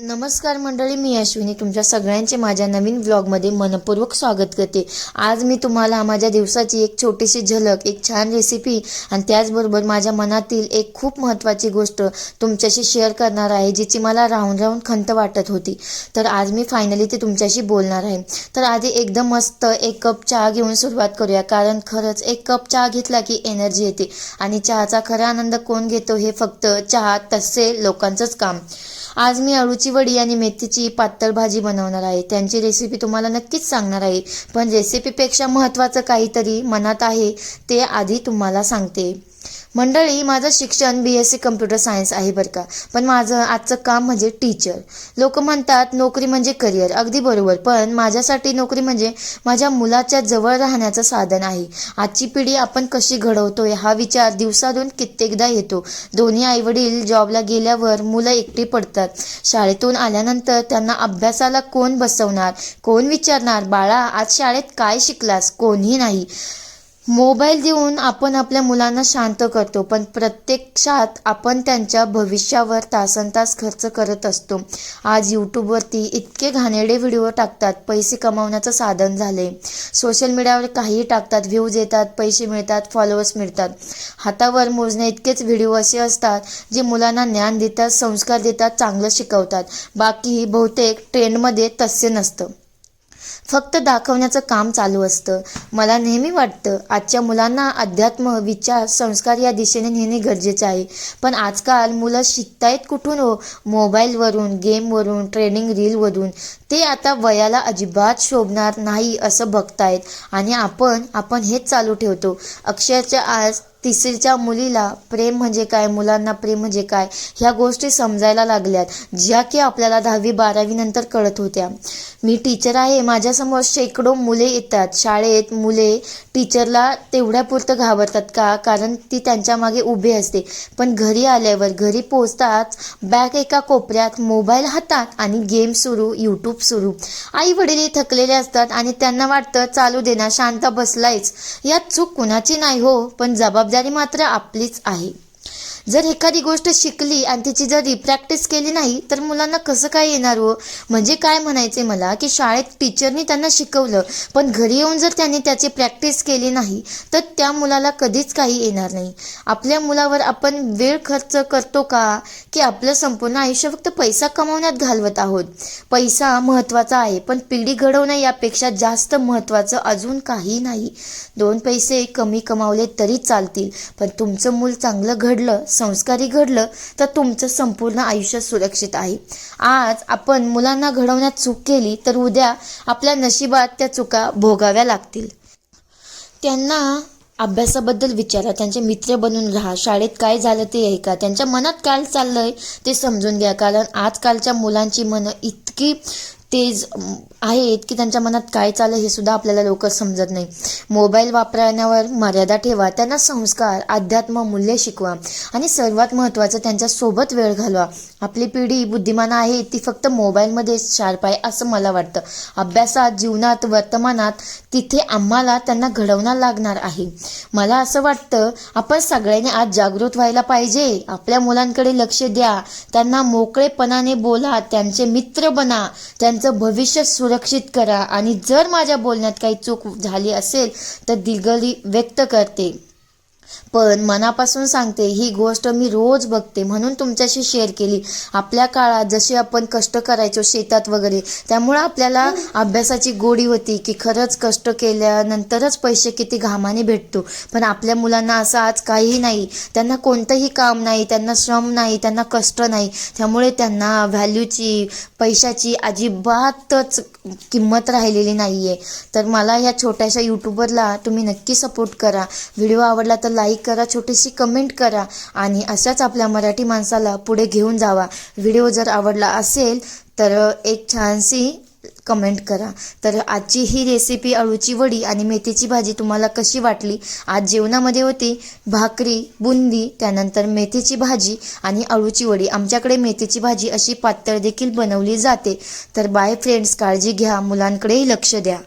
नमस्कार मंडळी मी अश्विनी. तुमच्या सगळ्यांचे माझ्या नवीन व्लॉगमध्ये मनपूर्वक स्वागत करते. आज मी तुम्हाला माझ्या दिवसाची एक छोटीशी झलक एक छान रेसिपी आणि त्याचबरोबर माझ्या मनातील एक खूप महत्त्वाची गोष्ट तुमच्याशी शेअर करणार आहे जिची मला राहून राहून खंत वाटत होती. तर आज मी फायनली ते तुमच्याशी बोलणार आहे. तर आधी एकदम मस्त एक कप चहा घेऊन सुरुवात करूया कारण खरंच एक कप चहा घेतला की एनर्जी येते. आणि चहाचा खरा आनंद कोण घेतो हे फक्त चहा तसे लोकांचंच काम. आज मी अळूची वडी आणि मेथीची पातळ भाजी बनवणार आहे. त्यांची रेसिपी तुम्हाला नक्कीच सांगणार आहे. पण रेसिपीपेक्षा महत्त्वाचं काहीतरी मनात आहे ते आधी तुम्हाला सांगते. मंडळी माझं शिक्षण B S C computer science आहे बरं का. पण माझं आजचं काम म्हणजे टीचर लोक म्हणतात नोकरी म्हणजे करिअर अगदी बरोबर. पण माझ्यासाठी नोकरी म्हणजे माझ्या मुलाच्या जवळ राहण्याचं साधन आहे. आजची पिढी आपण कशी घडवतोय हा विचार दिवसातून कित्येकदा येतो. दोन्ही आईवडील जॉबला गेल्यावर मुलं एकटी पडतात. शाळेतून आल्यानंतर त्यांना अभ्यासाला कोण बसवणार कोण विचारणार बाळा आज शाळेत काय शिकलास? कोणीही नाही. मोबाईल देऊन आपण आपल्या मुलांना शांत करतो पण प्रत्यक्षात आपण त्यांच्या भविष्यावर तासन तास खर्च करत असतो. आज यूट्यूबवरती इतके घाणेरडे व्हिडिओ टाकतात पैसे कमावण्याचं साधन झाले. सोशल मीडियावर काहीही टाकतात व्ह्यूज येतात पैसे मिळतात फॉलोअर्स मिळतात. हातावर मोजणे इतकेच व्हिडिओ असे असतात जे मुलांना ज्ञान देतात संस्कार देतात चांगलं शिकवतात. बाकी बहुतेक ट्रेंडमध्ये तसे नसतं. फक्त दाखवण्याचं काम चालू असतं. मला नेहमी वाटतं आजच्या मुलांना अध्यात्म विचार संस्कार या दिशेने नेणे गरजेचं आहे. पण आजकाल मुलं शिकतायत कुठून हो? मोबाईलवरून गेमवरून ट्रेनिंग रीलवरून. ते आता वयाला अजिबात शोभणार नाही असं बघतायत. आणि आपण आपण हेच चालू ठेवतो. अक्षरशः आज तिसरीच्या मुलीला प्रेम म्हणजे काय मुलांना प्रेम म्हणजे काय ह्या गोष्टी समजायला लागल्यात ज्या की आपल्याला दहावी बारावी नंतर कळत होत्या. मी टीचर आहे माझ्यासमोर शेकडो मुले येतात. शाळेत मुले टीचरला तेवढ्यापुरतं घाबरतात का? कारण ती त्यांच्या मागे उभी असते. पण घरी आल्यावर घरी पोचताच बॅग एका कोपऱ्यात मोबाईल हातात आणि गेम सुरू यूट्यूब सुरू. आई वडीलही थकलेले असतात आणि त्यांना वाटतं चालू देना शांत बसलायच. यात चूक कुणाची नाही हो पण जबाबदारी मात्र आपलीच आहे. जर एखादी गोष्ट शिकली आणि तिची जर रिप्रॅक्टिस केली नाही तर मुलांना कसं काय येणार हो? म्हणजे काय म्हणायचे मला की शाळेत टीचरनी त्यांना शिकवलं पण घरी येऊन जर त्यांनी त्याची प्रॅक्टिस केली नाही तर त्या मुलाला कधीच काही येणार नाही. आपल्या मुलावर आपण वेळ खर्च करतो का? की आपलं संपूर्ण आयुष्य फक्त पैसा कमावण्यात घालवत आहोत. पैसा महत्त्वाचा आहे पण पिढी घडवणं यापेक्षा जास्त महत्त्वाचं अजून काही नाही. दोन पैसे कमी कमावले तरी चालतील पण तुमचं मूल चांगलं घडलं संस्कारी घडलं तर तुमचं संपूर्ण आयुष्य सुरक्षित आहे. आज आपण मुलांना घडवण्यात चूक केली तर उद्या आपल्या नशिबात त्या चुका भोगाव्या लागतील. त्यांना अभ्यासाबद्दल विचारा त्यांचे मित्र बनून राहा. शाळेत काय झालं ते ऐका. त्यांच्या मनात काय चाललं आहे ते समजून घ्या. कारण आजकालच्या मुलांची मनं इतकी तेज आहेत की त्यांच्या मनात काय चाललं हे सुद्धा आपल्याला लवकर समजत नाही. मोबाईल वापरण्यावर मर्यादा ठेवा त्यांना संस्कार अध्यात्म मूल्य शिकवा आणि सर्वात महत्त्वाचं त्यांच्यासोबत वेळ घालवा. आपली पिढी बुद्धिमान आहे ती फक्त मोबाईलमध्ये शार्प आहे असं मला वाटतं. अभ्यासात जीवनात वर्तमानात तिथे आम्हाला त्यांना घडवणार लागणार आहे. मला असं वाटतं आपण सगळ्यांनी आज जागृत व्हायला पाहिजे. आपल्या मुलांकडे लक्ष द्या. त्यांना मोकळेपणाने बोला त्यांचे मित्र बना त्यांचं भविष्य सुरक्षित करा. आणि जर माझ्या बोलण्यात काही चूक झाली असेल तर दिलगिरी व्यक्त करते. पण मनापासून सांगते ही गोष्ट मी रोज बघते. म्हणून तुमच्याशी शेअर केली. आपल्या काळात जसे आपण कष्ट करायचो शेतात वगैरे त्यामुळं आपल्याला अभ्यासाची गोडी होती की खरंच कष्ट केल्यानंतरच पैसे किती घामाने भेटतो. पण आपल्या मुलांना असं आज काहीही नाही. त्यांना कोणतंही काम नाही त्यांना श्रम नाही त्यांना कष्ट नाही. त्यामुळे त्यांना व्हॅल्यूची पैशाची अजिबातच किंमत राहिलेली नाही आहे तर मला ह्या छोट्याशा यूट्यूबरला तुम्ही नक्की सपोर्ट करा. व्हिडिओ आवडला तर लाईक करा छोटीशी कमेंट करा आणि अशाच आपल्या मराठी माणसाला पुढे घेऊन जावा. व्हिडिओ जर आवडला असेल तर एक छानशी कमेंट करा. तर आजची ही रेसिपी अळूची वडी आणि मेथीची भाजी तुम्हाला कशी वाटली? आज जेवणामध्ये होती भाकरी बुंदी त्यानंतर मेथीची भाजी आणि अळूची वडी. आमच्याकडे मेथीची भाजी अशी पातळ देखील बनवली जाते. तर बाय फ्रेंड्स काळजी घ्या. मुलांकडेही लक्ष द्या.